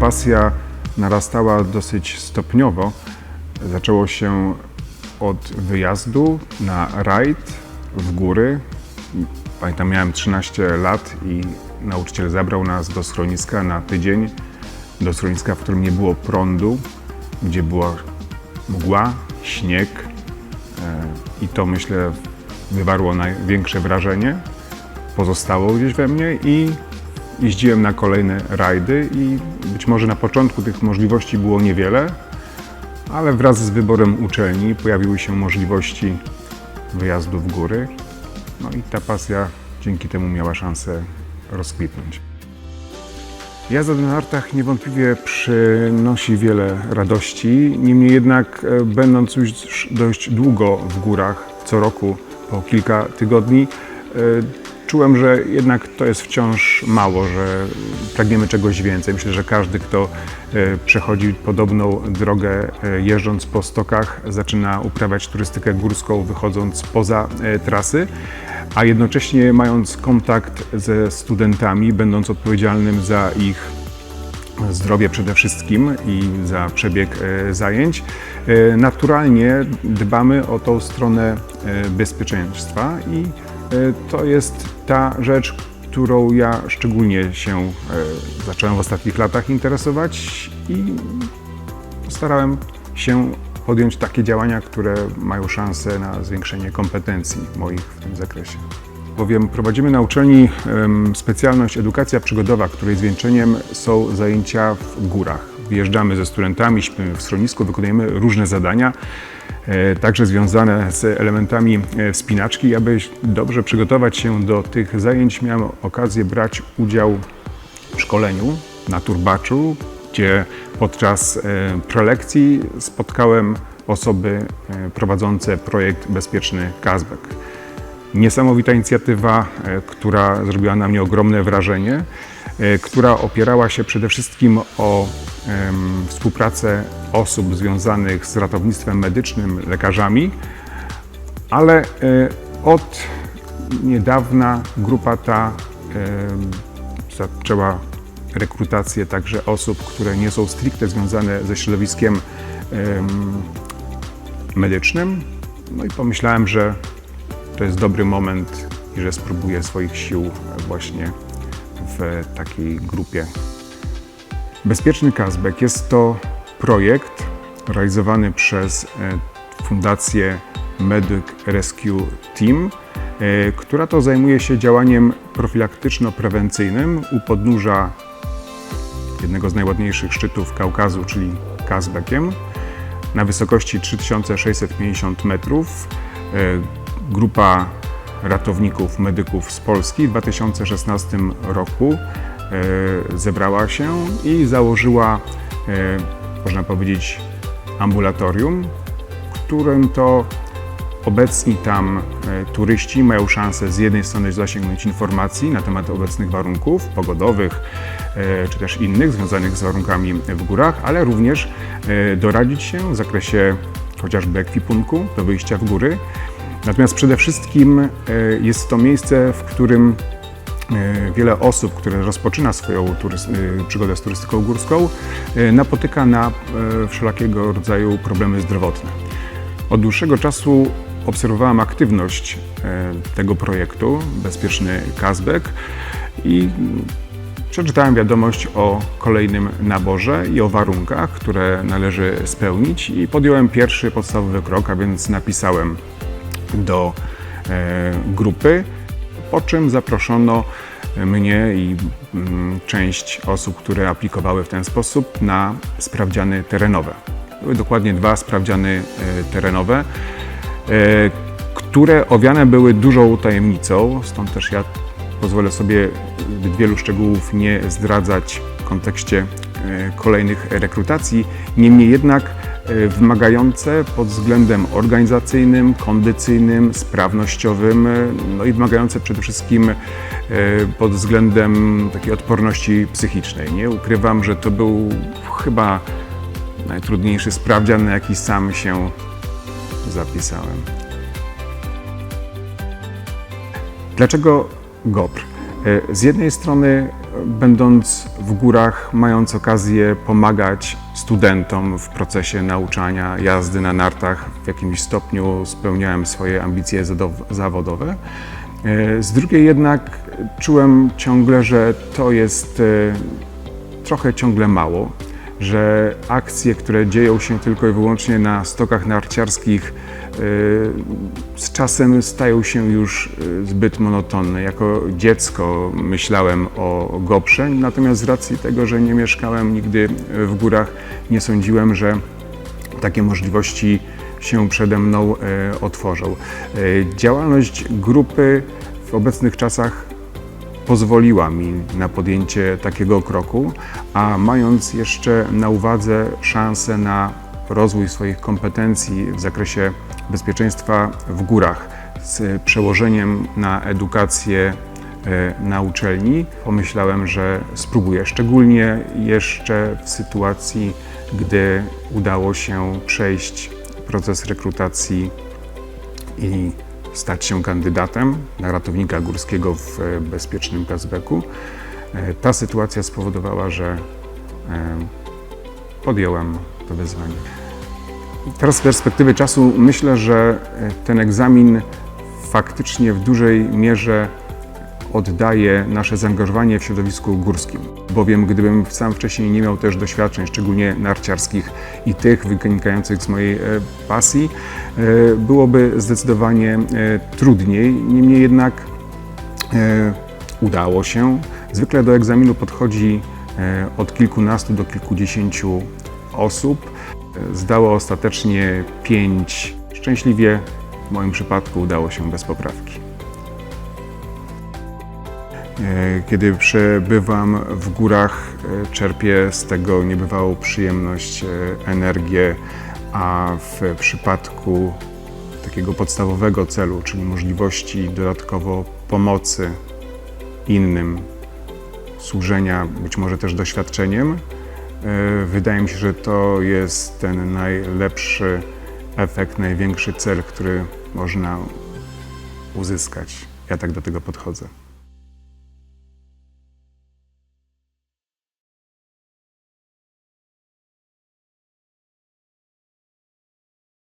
pasja narastała dosyć stopniowo. Zaczęło się od wyjazdu na rajd w góry. Pamiętam, miałem 13 lat i nauczyciel zabrał nas do schroniska na tydzień. Do schroniska, w którym nie było prądu, gdzie była mgła, śnieg. E, I to myślę wywarło największe wrażenie. Pozostało gdzieś we mnie i jeździłem na kolejne rajdy i być może na początku tych możliwości było niewiele, ale wraz z wyborem uczelni pojawiły się możliwości wyjazdu w góry. No i ta pasja dzięki temu miała szansę rozkwitnąć. Jazda na nartach niewątpliwie przynosi wiele radości, niemniej jednak e, będąc już dość długo w górach, co roku po kilka tygodni, e, czułem, że jednak to jest wciąż mało, że pragniemy czegoś więcej. Myślę, że każdy, kto e, przechodzi podobną drogę e, jeżdżąc po stokach, zaczyna uprawiać turystykę górską, wychodząc poza e, trasy, a jednocześnie mając kontakt ze studentami, będąc odpowiedzialnym za ich zdrowie przede wszystkim i za przebieg zajęć. Naturalnie dbamy o tą stronę bezpieczeństwa i to jest ta rzecz, którą ja szczególnie się e, zacząłem w ostatnich latach interesować i postarałem się podjąć takie działania, które mają szansę na zwiększenie kompetencji moich w tym zakresie. Bowiem prowadzimy na uczelni specjalność edukacja przygodowa, której zwieńczeniem są zajęcia w górach. Wyjeżdżamy ze studentami, śpimy w schronisku, wykonujemy różne zadania, e, także związane z elementami e, wspinaczki. Aby dobrze przygotować się do tych zajęć, miałem okazję brać udział w szkoleniu na Turbaczu, gdzie podczas e, prelekcji spotkałem osoby e, prowadzące projekt Bezpieczny Kazbek. Niesamowita inicjatywa, e, która zrobiła na mnie ogromne wrażenie, e, która opierała się przede wszystkim o współpracę osób związanych z ratownictwem medycznym, lekarzami, ale e, od niedawna grupa ta zaczęła rekrutację także osób, które nie są stricte związane ze środowiskiem em, medycznym. No i pomyślałem, że to jest dobry moment i że spróbuję swoich sił właśnie w takiej grupie. Bezpieczny Kazbek jest to projekt realizowany przez e, Fundację Medic Rescue Team, e, która to zajmuje się działaniem profilaktyczno-prewencyjnym u podnóża jednego z najładniejszych szczytów Kaukazu, czyli Kazbekiem, na wysokości 3650 metrów. E, Grupa ratowników, medyków z Polski w 2016 roku zebrała się i założyła, e, można powiedzieć, ambulatorium, w którym to obecni tam e, turyści mają szansę z jednej strony zasięgnąć informacji na temat obecnych warunków pogodowych e, czy też innych związanych z warunkami w górach, ale również e, doradzić się w zakresie chociażby ekwipunku do wyjścia w góry. Natomiast przede wszystkim e, jest to miejsce, w którym e, wiele osób, które rozpoczyna swoją e, przygodę z turystyką górską, e, napotyka na e, wszelakiego rodzaju problemy zdrowotne. Od dłuższego czasu obserwowałem aktywność e, tego projektu Bezpieczny Kazbek i przeczytałem wiadomość o kolejnym naborze i o warunkach, które należy spełnić i podjąłem pierwszy podstawowy krok, a więc napisałem do e, grupy, po czym zaproszono mnie i mm, część osób, które aplikowały w ten sposób na sprawdziany terenowe. Były dokładnie dwa sprawdziany e, terenowe, e, które owiane były dużą tajemnicą, stąd też ja pozwolę sobie wielu szczegółów nie zdradzać w kontekście e, kolejnych rekrutacji. Niemniej jednak wymagające pod względem organizacyjnym, kondycyjnym, sprawnościowym, e, no i wymagające przede wszystkim e, pod względem takiej odporności psychicznej. Nie ukrywam, że to był chyba najtrudniejszy sprawdzian, na jaki sam się zapisałem. Dlaczego GOPR? Z jednej strony, będąc w górach, mając okazję pomagać studentom w procesie nauczania jazdy na nartach. W jakimś stopniu spełniałem swoje ambicje zawodowe. E, Z drugiej jednak czułem ciągle, że to jest e, trochę ciągle mało, że akcje, które dzieją się tylko i wyłącznie na stokach narciarskich, z czasem stają się już e, zbyt monotonne. Jako dziecko myślałem o Goprze, natomiast z racji tego, że nie mieszkałem nigdy w górach, nie sądziłem, że takie możliwości się przede mną e, otworzą. Działalność grupy w obecnych czasach pozwoliła mi na podjęcie takiego kroku, a mając jeszcze na uwadze szansę na rozwój swoich kompetencji w zakresie bezpieczeństwa w górach z przełożeniem na edukację e, na uczelni, pomyślałem, że spróbuję, szczególnie jeszcze w sytuacji, gdy udało się przejść proces rekrutacji i stać się kandydatem na ratownika górskiego w e, bezpiecznym Kazbeku. E, Ta sytuacja spowodowała, że podjąłem to wyzwanie. Teraz z perspektywy czasu myślę, że e, ten egzamin faktycznie w dużej mierze oddaje nasze zaangażowanie w środowisku górskim. Bowiem gdybym sam wcześniej nie miał też doświadczeń, szczególnie narciarskich i tych wynikających z mojej e, pasji, e, byłoby zdecydowanie trudniej. Niemniej jednak udało się. Zwykle do egzaminu podchodzi od kilkunastu do kilkudziesięciu osób. Zdało ostatecznie pięć. Szczęśliwie w moim przypadku udało się bez poprawki. E, Kiedy przebywam w górach, e, czerpię z tego niebywałą przyjemność, e, energię, a w przypadku takiego podstawowego celu, czyli możliwości dodatkowo pomocy innym, służenia być może też doświadczeniem, wydaje mi się, że to jest ten najlepszy efekt, największy cel, który można uzyskać. Ja tak do tego podchodzę.